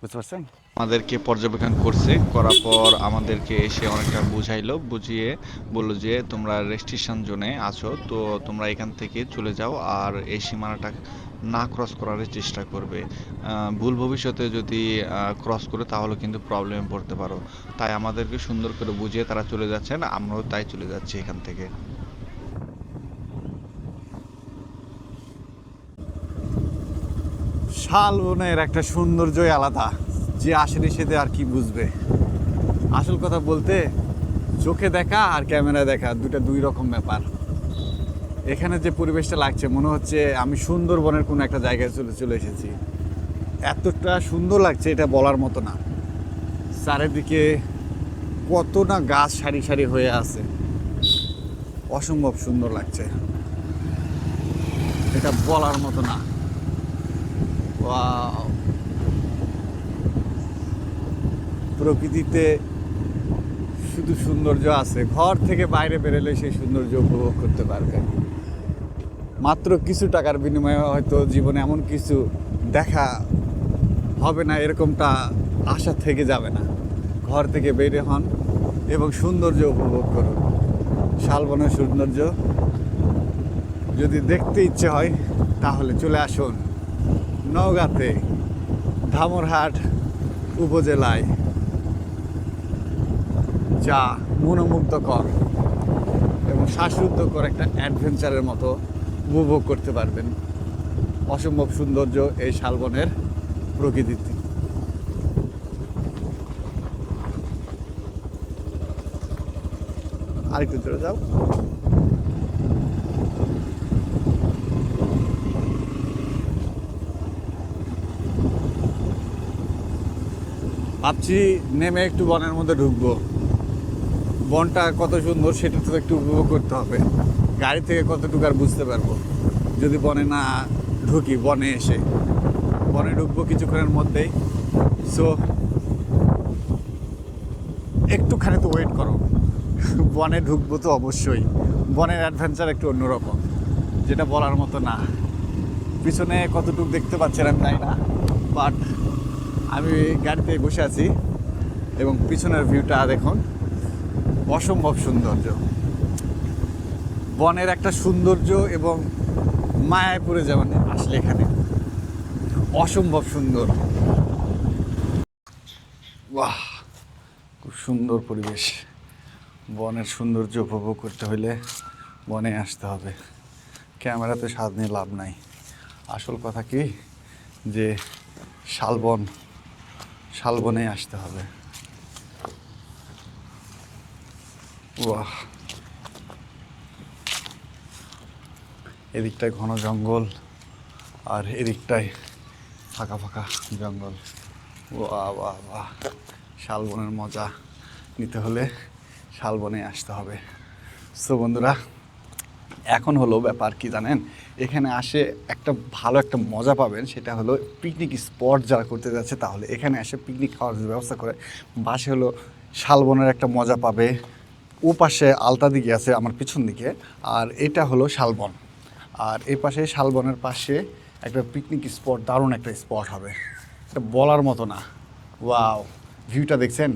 বুঝতে পারছেন? আমাদেরকে পর্যবেক্ষণ করছে, করার পর আমাদেরকে এসে অনেকটা বুঝাইলো, বুঝিয়ে বলল যে, তোমরা রেস্ট্রিকশন জোনে আছো, তো তোমরা এখান থেকে চলে যাও আর এই সীমানাটা না ক্রস করার চেষ্টা করবে। ভুল ভবিষ্যতে যদি ক্রস করে তাহলে কিন্তু প্রবলেমে পড়তে পারো। তাই আমাদেরকে সুন্দর করে বুঝিয়ে তারা চলে যাচ্ছেন, আমরাও তাই চলে যাচ্ছি এখান থেকে। শালবনের একটা সৌন্দর্যই আলাদা। যে আসেনি সেতে আর কি বুঝবে। আসল কথা বলতে, চোখে দেখা আর ক্যামেরায় দেখা দুটা দুই রকম ব্যাপার। এখানে যে পরিবেশটা লাগছে, মনে হচ্ছে আমি সুন্দরবনের কোনো একটা জায়গায় চলে চলে এসেছি। এতটা সুন্দর লাগছে এটা বলার মতো না। চারিদিকে কত না গাছ সারি সারি হয়ে আছে। অসম্ভব সুন্দর লাগছে। এটা বলার মতো না। ওয়াও প্রকৃতিতে শুধু সৌন্দর্য আছে। ঘর থেকে বাইরে বেরোলে সেই সৌন্দর্য উপভোগ করতে পারবে মাত্র কিছু টাকার বিনিময়ে হয়তো জীবনে এমন কিছু দেখা হবে না, এরকমটা আশা থেকে যাবে না। ঘর থেকে বেরিয়ে হন এবং সৌন্দর্য উপভোগ করুন। শালবনের সৌন্দর্য যদি দেখতে ইচ্ছে হয়, তাহলে চলে আসুন নওগাঁতে ধামরহাট উপজেলায় যা মনোমুগ্ধকর এবং শ্বাসরুদ্ধকর একটা অ্যাডভেঞ্চারের মতো উপভোগ করতে পারবেন অসম্ভব সৌন্দর্য এই শালবনের প্রকৃতিতে। আরেকটু চলে যাও। ভাবছি নেমে একটু বনের মধ্যে ঢুকবো। বনটা কত সুন্দর সেটা তো একটু উপভোগ করতে হবে। গাড়ি থেকে কতটুকু আর বুঝতে পারব? যদি বনে না ঢুকি, বনে এসে। বনে ঢুকবো কিছুক্ষণের মধ্যেই। সো একটুখানি তো ওয়েট করো। বনে ঢুকবো তো অবশ্যই। বনের অ্যাডভেঞ্চার একটু অন্যরকম। যেটা বলার মতো না। পিছনে কতটুকু দেখতে পাচ্ছেন জানি না বাট আমি গাড়িতে বসে আছি এবং পিছনের ভিউটা দেখুন। অসম্ভব সৌন্দর্য। বনের একটা সৌন্দর্য এবং মায়ায় পড়ে যাবেন আসলে এখানে। অসম্ভব সুন্দর। বাহ খুব সুন্দর পরিবেশ। বনের সৌন্দর্য উপভোগ করতে হলে বনে আসতে হবে। ক্যামেরাতে স্বাদ নিয়ে লাভ নাই। আসল কথা কি? যে শালবন শালবনে আসতে হবে। বাহ এদিকটায় ঘন জঙ্গল, আর এদিকটায় ফাঁকা ফাঁকা জঙ্গল। বাহ বাহ বাহ শালবনের মজা নিতে হলে শালবনে আসতে হবে। সো বন্ধুরা এখন হলো ব্যাপার কি জানেন? এখানে আসে একটা ভালো একটা মজা পাবেন, সেটা হলো পিকনিক স্পট যারা করতে যাচ্ছে, তাহলে এখানে এসে পিকনিক খাওয়ার ব্যবস্থা করে, বাসে হলো শালবনের একটা মজা পাবে। ও পাশে আলতা দিকে আছে আমার পিছন দিকে, আর এটা হলো শালবন আর এই পাশে শালবনের পাশে একটা পিকনিক স্পট দারুণ একটা স্পট হবে। এটা বলার মতো না। ওয়াও ভিউটা দেখছেন?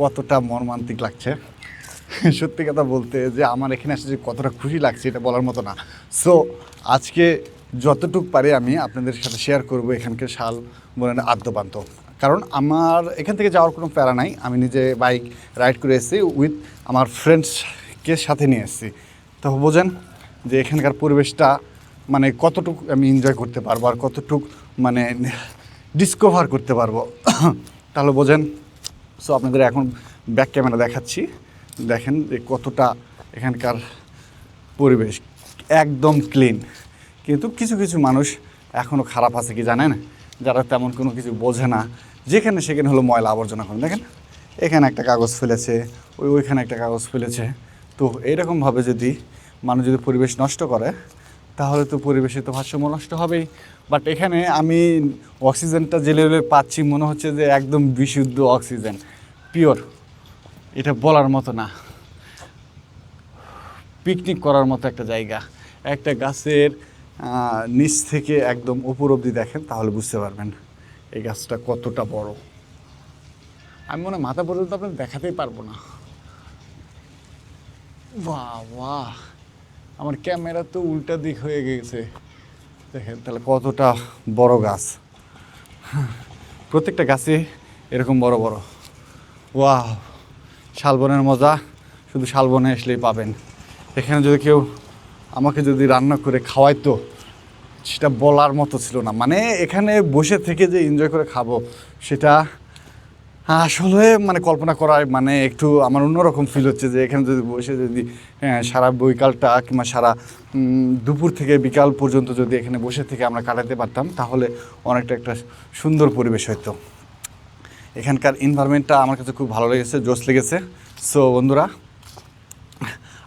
কতটা মর্মান্তিক লাগছে। সত্যি কথা বলতে যে আমার এখানে এসে যে কতটা খুশি লাগছে, এটা বলার মতো না। সো আজকে যতটুক পারি আমি আপনাদের সাথে শেয়ার করব এখানকার শাল বনের আদ্যপান্ত। কারণ আমার এখান থেকে যাওয়ার কোনো প্যারা নাই, আমি নিজে বাইক রাইড করে এসেছি উইথ আমার ফ্রেন্ডসকে সাথে নিয়ে এসেছি। তো বোঝেন যে এখানকার পরিবেশটা মানে কতটুকু আমি এনজয় করতে পারব আর কতটুক মানে ডিসকভার করতে পারব। তাহলে বোঝেন। সো আপনাদের এখন ব্যাক ক্যামেরা দেখাচ্ছি। দেখেন যে কতটা এখানকার পরিবেশ একদম ক্লিন কিন্তু কিছু কিছু মানুষ এখনও খারাপ আছে কি জানেন? যারা তেমন কোনো কিছু বোঝে না। যেখানে সেখানে হলো ময়লা আবর্জনা করেন দেখেন, এখানে একটা কাগজ ফেলেছে, ওই ওইখানে একটা কাগজ ফেলেছে। তো এইরকমভাবে যদি মানুষ যদি পরিবেশ নষ্ট করে, তাহলে তো পরিবেশে তো ভারসাম্য নষ্ট হবেই। বাট এখানে আমি অক্সিজেনটা লেভেলে পাচ্ছি, মনে হচ্ছে যে একদম বিশুদ্ধ অক্সিজেন পিওর এটা বলার মতো না। পিকনিক করার মতো একটা জায়গা। একটা গাছের নিচ থেকে একদম উপর অবধি দেখেন, তাহলে বুঝতে পারবেন এই গাছটা কতটা বড়। আমি মনে মাথা পর্যন্ত আপনার দেখাতেই পারব না। বাহ বাহ। আমার ক্যামেরা তো উল্টা দিক হয়ে গেছে। দেখেন তাহলে কতটা বড় গাছ। প্রত্যেকটা গাছে এরকম বড় বড়। ওয়াহ শালবনের মজা শুধু শালবনে আসলেই পাবেন। এখানে যদি কেউ আমাকে যদি রান্না করে খাওয়াইতো সেটা বলার মতো ছিল না। মানে এখানে বসে থেকে যে এনজয় করে খাব সেটা আসলে মানে কল্পনা করার মানে একটু আমার অন্যরকম ফিল হচ্ছে যে এখানে যদি বসে যদি হ্যাঁ, সারা বৈকালটা কিংবা সারা দুপুর থেকে বিকাল পর্যন্ত যদি এখানে বসে থেকে আমরা কাটাতে পারতাম তাহলে অনেকটা একটা সুন্দর পরিবেশ হতো এখানকার এনভায়রনমেন্টটা আমার কাছে খুব ভালো লেগেছে, জোশ লেগেছে। সো বন্ধুরা,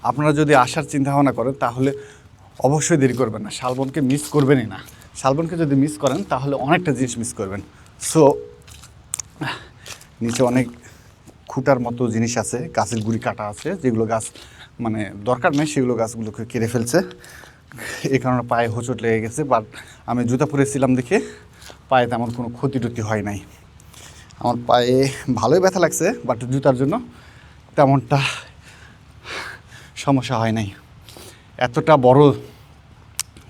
আপনারা যদি আসার চিন্তা ভাবনা করেন, তাহলে অবশ্যই দেরি করবেন না। শালবনকে মিস করবেনই না। শালবনকে যদি মিস করেন, তাহলে অনেকটা জিনিস মিস করবেন। সো নিচে অনেক খুঁটার মতো জিনিস আছে, গাছের গুড়ি কাটা আছে, যেগুলো গাছ মানে দরকার নেই, সেগুলো গাছগুলোকে কেড়ে ফেলছে। এই কারণে পায়ে হোঁচট লেগে গেছে বাট আমি জুতা পরেছিলাম দেখে পায়ে তেমন কোনো ক্ষতি টতি হয় নাই। আমার পায়ে ভালোই ব্যথা লাগছে বাট জুতার জন্য তেমনটা সমস্যা হয় নাই। এতটা বড়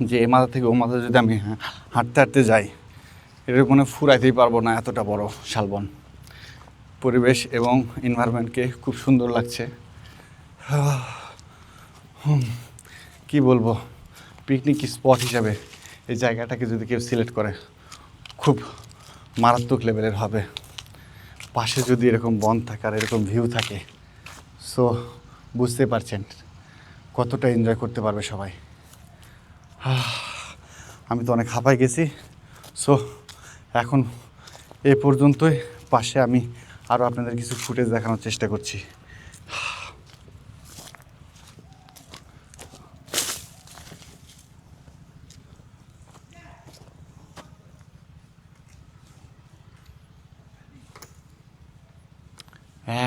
যে এ মাথা থেকে ও মাথা যদি আমি হাঁটতে হাঁটতে যাই এর কোনো ফুরাইতেই পারব না এতটা বড় শালবন। পরিবেশ এবং এনভায়রনমেন্টকে খুব সুন্দর লাগছে। কি বলব? পিকনিক স্পট হিসাবে এই জায়গাটাকে যদি কেউ সিলেক্ট করে, খুব মারাত্মক লেভেলের হবে। পাশে যদি এরকম বন থাকে আর এরকম ভিউ থাকে সো বুঝতে পারছেন কতটা এনজয় করতে পারবে সবাই। আমি তো অনেক হাঁপাই গেছি সো এখন এ পর্যন্তই, পাশে আমি আরও আপনাদের কিছু ফুটেজ দেখানোর চেষ্টা করছি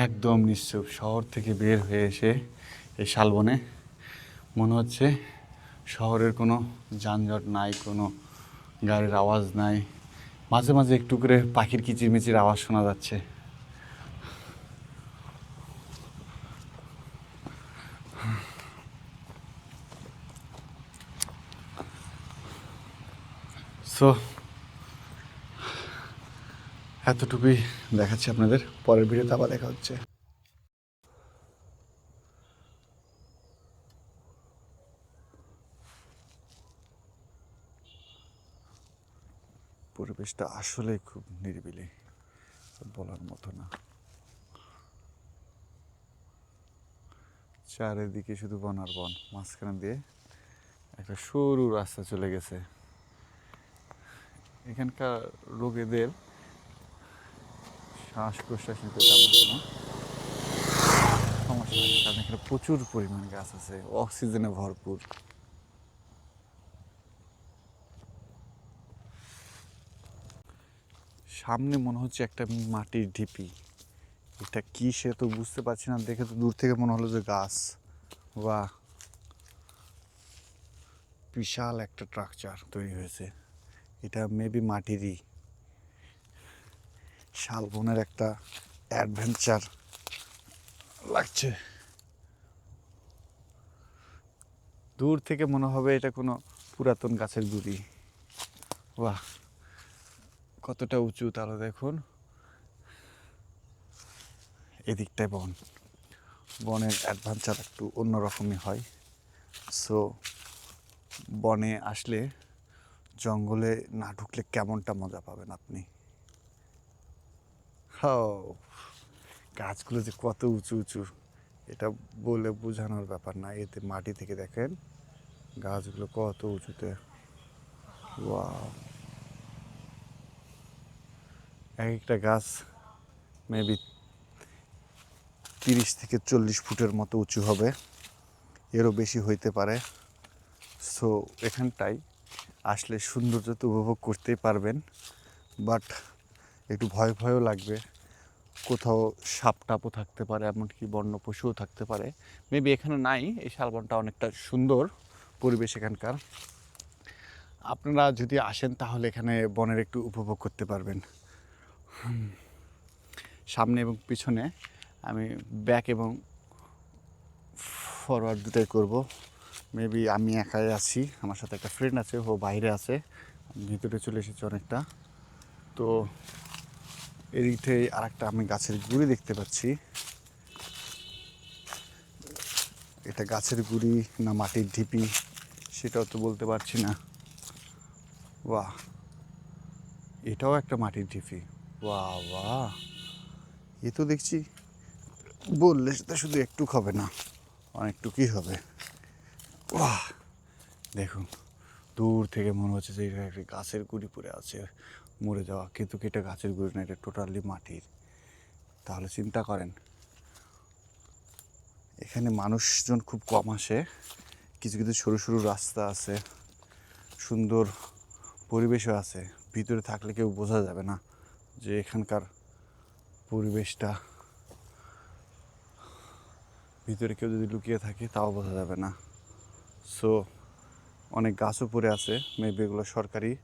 একদম নিশ্চুপ শহর থেকে বের হয়ে এসে এই শালবনে। মনে হচ্ছে শহরের কোনো যানজট নাই, কোনো গাড়ির আওয়াজ নাই। মাঝে মাঝে একটু করে পাখির কিচিরমিচির আওয়াজ শোনা যাচ্ছে। সো এতটুকুই দেখাচ্ছি আপনাদের। পরের ভিডিওতে আবার দেখা হচ্ছে। পরিবেশটা আসলে খুব নিরিবিলি বলার মতো না। চারিদিকে শুধু বন আর বন, মাঝখানে দিয়ে একটা সরু রাস্তা চলে গেছে। এখানকার রোগীদের শ্বাস প্রশ্বাস নিতে সমস্যা কারণ এখানে প্রচুর পরিমাণ গাছ আছে, অক্সিজেনে ভরপুর। সামনে মনে হচ্ছে একটা মাটির ঢিপি। এটা কি সে তো বুঝতে পারছি না, দেখে তো দূর থেকে মনে হলো যে গাছ। বা বিশাল একটা স্ট্রাকচার তৈরি হয়েছে। এটা মেবি মাটিরই। শালবনের একটা অ্যাডভেঞ্চার লাগছে। দূর থেকে মনে হবে এটা কোনো পুরাতন গাছের গুড়ি। বাহ! কতটা উঁচু তাহলে দেখুন। এদিকটায় বন। বনের অ্যাডভেঞ্চার একটু অন্যরকমই হয়। সো বনে আসলে জঙ্গলে না ঢুকলে কেমনটা মজা পাবেন আপনি? হাও, গাছগুলো যে কত উঁচু উঁচু, এটা বলে বোঝানোর ব্যাপার না। এতে মাটি থেকে দেখেন, গাছগুলো কত উঁচুতে। ওয়াও এক একটা গাছ মেবি তিরিশ থেকে চল্লিশ ফুটের মতো উঁচু হবে। এরও বেশি হইতে পারে। সো এখানটায় আসলে সৌন্দর্য তো উপভোগ করতেই পারবেন বাট একটু ভয় ভয়ও লাগবে। কোথাও সাপ টাপও থাকতে পারে, এমনকি বন্য পশুও থাকতে পারে। মেবি এখানে নাই, এই শালবনটা অনেকটা সুন্দর পরিবেশ এখানকার। আপনারা যদি আসেন, তাহলে এখানে বনের একটু উপভোগ করতে পারবেন। সামনে এবং পিছনে আমি ব্যাক এবং ফরওয়ার্ড দুটাই করব। মেবি আমি একাই আছি, আমার সাথে একটা ফ্রেন্ড আছে, ও বাইরে আছে, ভিতরে চলে এসেছি অনেকটা। তো এদিকে আর একটা আমি গাছের গুড়ি দেখতে পাচ্ছি। এটা গাছের গুড়ি না মাটির ঢিপি, সেটাও তো বলতে পারছি না। বাহ! এটাও একটা মাটির ঢিপি। বাহ এ তো দেখছি বললে সেটা শুধু একটু হবে না, অনেকটুকুই হবে। বাহ, দেখুন, দূর থেকে মনে হচ্ছে যে এটা একটা গাছের গুড়ি পড়ে আছে, মরে যাওয়া। কিন্তু এটা গাছের গুড়ি না, এটা টোটালি মাটির। তাহলে চিন্তা করেন, এখানে মানুষজন খুব কম আসে, কিছু কিছু সরু সরু রাস্তা আছে, সুন্দর পরিবেশও আছে, ভিতরে থাকলে কেউ বোঝা যাবে না। যে এখানকার পরিবেশটা ভিতরে কেউ যদি লুকিয়ে থাকে, তাও বোঝা যাবে না। সো অনেক গাছও পড়ে আছে। মেবি এগুলো সরকারি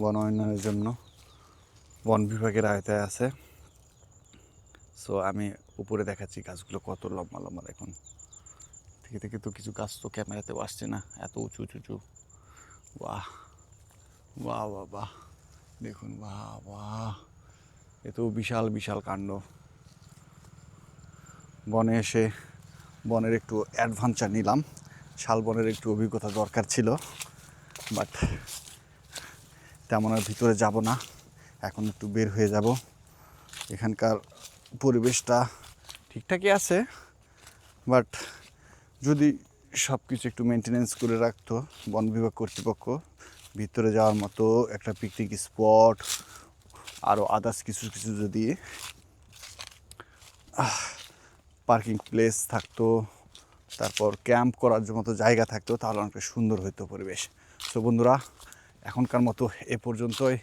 বন উন্নয়নের জন্য বন বিভাগের আয়তায় আছে। সো আমি উপরে দেখাচ্ছি গাছগুলো কত লম্বা লম্বা দেখুন। থেকে থেকে তো কিছু গাছ তো ক্যামেরাতেও আসছে না। এত উঁচু উঁচু উঁচু। বাহ। বাহ বাহ বাহ। দেখুন, বাহ বাহ। এ তো বিশাল বিশাল কাণ্ড। বনে এসে বনের একটু অ্যাডভেঞ্চার নিলাম। শালবনের একটু অভিজ্ঞতা দরকার ছিল বাট তেমন আর ভিতরে যাব না। এখন একটু বের হয়ে যাব। এখানকার পরিবেশটা ঠিকঠাকই আছে বাট যদি সব কিছু একটু মেনটেনেন্স করে রাখতো, বন বিভাগ কর্তৃপক্ষ, ভিতরে যাওয়ার মতো একটা পিকনিক স্পট আরও আদার্স কিছু কিছু যদি পার্কিং প্লেস থাকতো, তারপর ক্যাম্প করার মতো জায়গা থাকতো, তাহলে অনেকটা সুন্দর হতো পরিবেশ। তো বন্ধুরা, এখনকার মতো এ পর্যন্তই।